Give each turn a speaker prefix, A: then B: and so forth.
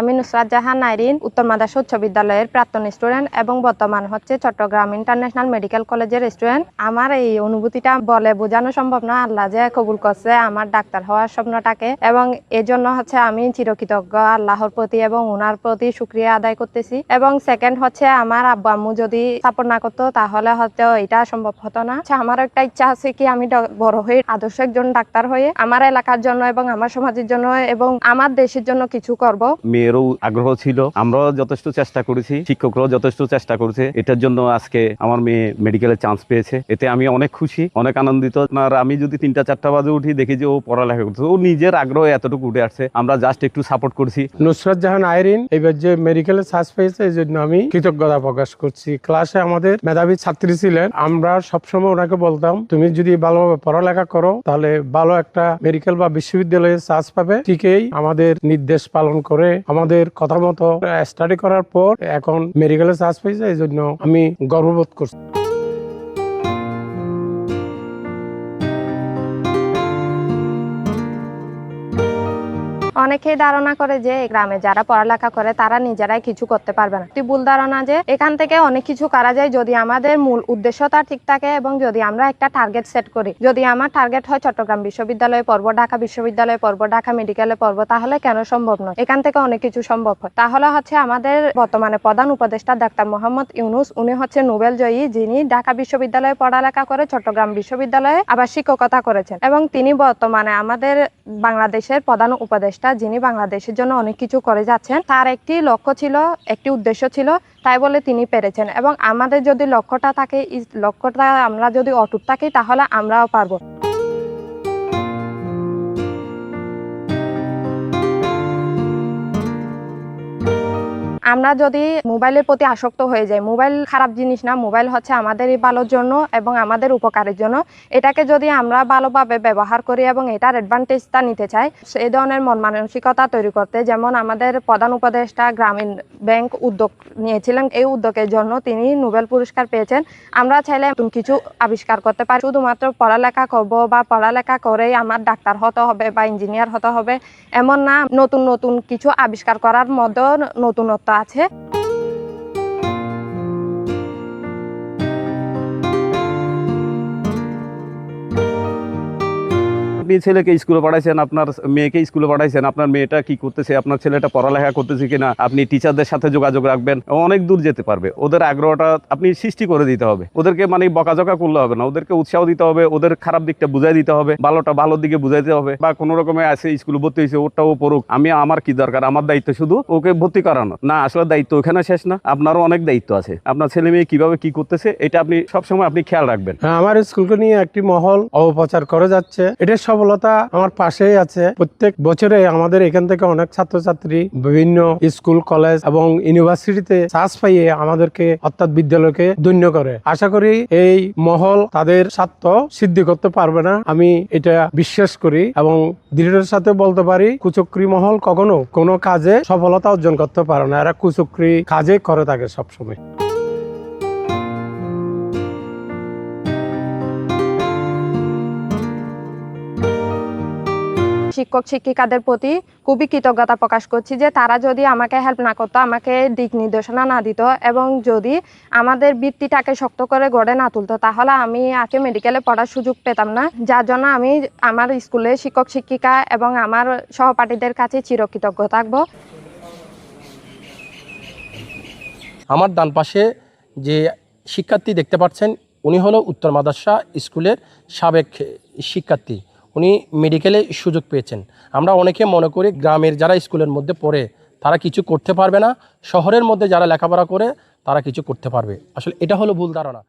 A: আমি নুসরাত জাহান নাইরিন উত্তর মাদাস উচ্চ বিদ্যালয়ের প্রাক্তন স্টুডেন্ট এবং বর্তমান হচ্ছে চট্টগ্রাম ইন্টারন্যাশনাল মেডিকেল কলেজের স্টুডেন্ট। আমার এই অনুভূতিটা বলে বোঝানো সম্ভব না আল্লাহ যে কবুল করছে আমার ডাক্তার হওয়ার স্বপ্নটাকে। এবং এজন্য হচ্ছে আমি চিরকৃতজ্ঞ আল্লাহর প্রতি এবং ওনার প্রতি শুক্রিয়া আদায় করতেছি। এবং সেকেন্ড হচ্ছে আমার আব্বু আম্মু যদি সাপোর্ট না করতো তাহলে হয়তো এটা সম্ভব হতো না। আচ্ছা, আমার একটা ইচ্ছা আছে কি আমি বড় হয়ে আদর্শ একজন ডাক্তার হয়ে আমার এলাকার জন্য এবং আমার সমাজের জন্য এবং আমার দেশের জন্য কিছু করব।
B: মেয়েরও আগ্রহ ছিল। আমরাও যথেষ্ট চেষ্টা করেছি, শিক্ষকরাও যথেষ্ট চেষ্টা করেছে। এটার জন্য আজকে আমার মেয়ে মেডিকেলে চান্স পেয়েছে। এতে আমি অনেক খুশি, অনেক আনন্দিত। আর আমি যদি তিনটা চারটা বাজে উঠি, দেখি যে ও পড়ালেখা করছে। ও নিজের আগ্রহ এতটুকু উঠে আসছে। আমরা জাস্ট একটু সাপোর্ট করছি।
C: নুসরাত জাহান আইরিন, এবার যে মেডিকেলে চান্স পেয়েছে এই জন্য আমি কৃতজ্ঞতা প্রকাশ করছি। ক্লাসে আমাদের মেধাবী ছাত্রী ছিলেন। আমরা সবসময় ওনাকে বলতাম, তুমি যদি ভালোভাবে পড়ালেখা করো, তাহলে ভালো একটা মেডিকেল বা বিশ্ববিদ্যালয়ে চান্স পাবে। ঠিকই আমাদের নির্দেশ পালন করে আমাদের কথা মতো স্টাডি করার পর এখন মেডিকেলে চার্জ পেয়েছে এই জন্য আমি গর্ববোধ করছি।
A: অনেকেই ধারণা করে যে গ্রামে যারা পড়ালেখা করে, তারা নিজেরাই কিছু করতে পারবে না। ভুল ধারণা যে এখান থেকে অনেক কিছু করা যায় যদি আমাদের মূল উদ্দেশ্যটা ঠিক থাকে এবং যদি আমরা একটা টার্গেট সেট করি। যদি আমার টার্গেট হয় চট্টগ্রাম বিশ্ববিদ্যালয়ে পড়ব, ঢাকা বিশ্ববিদ্যালয়ে পড়ব, ঢাকা মেডিকেলে পড়ব, তাহলে কেন সম্ভব নয়? এখান থেকে অনেক কিছু সম্ভব হয়। তাহলে হচ্ছে আমাদের বর্তমানে প্রধান উপদেষ্টা ডাক্তার মোহাম্মদ ইউনুস, উনি হচ্ছে নোবেল জয়ী যিনি ঢাকা বিশ্ববিদ্যালয়ে পড়ালেখা করে, চট্টগ্রাম বিশ্ববিদ্যালয়ে আবার শিক্ষকতা করেছেন। এবং তিনি বর্তমানে আমাদের বাংলাদেশের প্রধান উপদেষ্টা যিনি বাংলাদেশের জন্য অনেক কিছু করে যাচ্ছেন, তার একটি লক্ষ্য ছিল, একটি উদ্দেশ্য ছিল, তাই বলে তিনি পেরেছেন। এবং আমাদের যদি লক্ষ্যটা থাকে লক্ষ্যটা আমরা যদি অটুট থাকি, তাহলে আমরাও পারব। আমরা যদি মোবাইলের প্রতি আসক্ত হয়ে যাই, মোবাইল খারাপ জিনিস না, মোবাইল হচ্ছে আমাদের ভালোর জন্য এবং আমাদের উপকারের জন্য। এটাকে যদি আমরা ভালোভাবে ব্যবহার করি এবং এটার অ্যাডভান্টেজটা নিতে চাই এই ধরনের মন মানসিকতা তৈরি করতে, যেমন আমাদের প্রধান উপদেষ্টা গ্রামীণ ব্যাংক উদ্যোগ নিয়েছিলেন, এই উদ্যোগের জন্য তিনি নোবেল পুরস্কার পেয়েছেন। আমরা চাইলে নতুন কিছু আবিষ্কার করতে পারি। শুধুমাত্র পড়ালেখা করব বা পড়ালেখা করেই আমার ডাক্তার হতে হবে বা ইঞ্জিনিয়ার হতে হবে, এমন না, নতুন নতুন কিছু আবিষ্কার করার মধ্যেও নতুনত্ব আছে।
B: আপনি ছেলেকে স্কুলে পাঠাইছেন আপনার মেয়েকে স্কুলে পাঠাইছেন আপনার মেয়েটা কি করতেছে আপনার ছেলেটা পড়ালেখা করতেছে কিনা আপনি টিচারদের সাথে যোগাযোগ রাখবেন অনেক দূর যেতে পারবে। ওদের আগ্রহটা আপনি সৃষ্টি করে দিতে হবে। ওদেরকে মানে বকাঝকা করলে হবে না ওদেরকে উৎসাহ দিতে হবে ওদের খারাপ দিকটা বুঝাই দিতে হবে ভালোটা ভালোর দিকে বুঝাই দিতে হবে বা কোনো রকমে আছে স্কুলে ভর্তি হয়েছে ওটাও পড়ুক। আমি আমার কি দরকার? আমার দায়িত্ব শুধু ওকে ভর্তি করানো। না আসলে দায়িত্ব ওখানে শেষ না আপনারও অনেক দায়িত্ব আছে। আপনার ছেলে মেয়ে কীভাবে কি করতেছে এটা আপনি সবসময় আপনি খেয়াল রাখবেন।
C: হ্যাঁ, আমার স্কুলকে নিয়ে একটি মহল অপপ্রচার করে যাচ্ছে। এটার সফলতা আমার পাশেই আছে। প্রত্যেক বছরে আমাদের এখান থেকে অনেক ছাত্রছাত্রী বিভিন্ন স্কুল, কলেজ এবং ইউনিভার্সিটিতে চান্স পাইয়ে আমাদেরকে অর্থাৎ বিদ্যালয়কে ধন্য করে। আশা করি এই মহল তাদের স্বার্থ সিদ্ধি করতে পারবে না। আমি এটা বিশ্বাস করি এবং দৃঢ়তার সাথে বলতে পারি, কুচক্রি মহল কখনো কোনো কাজে সফলতা অর্জন করতে পারে না। এরা কুচক্রি কাজে করে থাকে সবসময়।
A: শিক্ষক, শিক্ষিকাদের প্রতি খুবই কৃতজ্ঞতা প্রকাশ করছি যে তারা যদি আমাকে হেল্প না করতো, আমাকে দিক নির্দেশনা না দিত এবং যদি আমাদের বৃত্তিটাকে শক্ত করে গড়ে না তুলতো, তাহলে আমি আজকে মেডিকেলে পড়ার সুযোগ পেতাম না। যার জন্য আমি আমার স্কুলে শিক্ষক, শিক্ষিকা এবং আমার সহপাঠীদের কাছে চিরকৃতজ্ঞ থাকব।
D: আমার ডান পাশে যে শিক্ষার্থী দেখতে পাচ্ছেন, উনি হলো উত্তর মাদাসা স্কুলের সাবেক শিক্ষার্থী। উনি মেডিকেলে সুযোগ পেয়েছেন। আমরা অনেকে মনে করি গ্রামের যারা স্কুলের মধ্যে পড়ে, তারা কিছু করতে পারবে না। শহরের মধ্যে যারা লেখাপড়া করে, তারা কিছু করতে পারবে। আসলে এটা হলো ভুল ধারণা।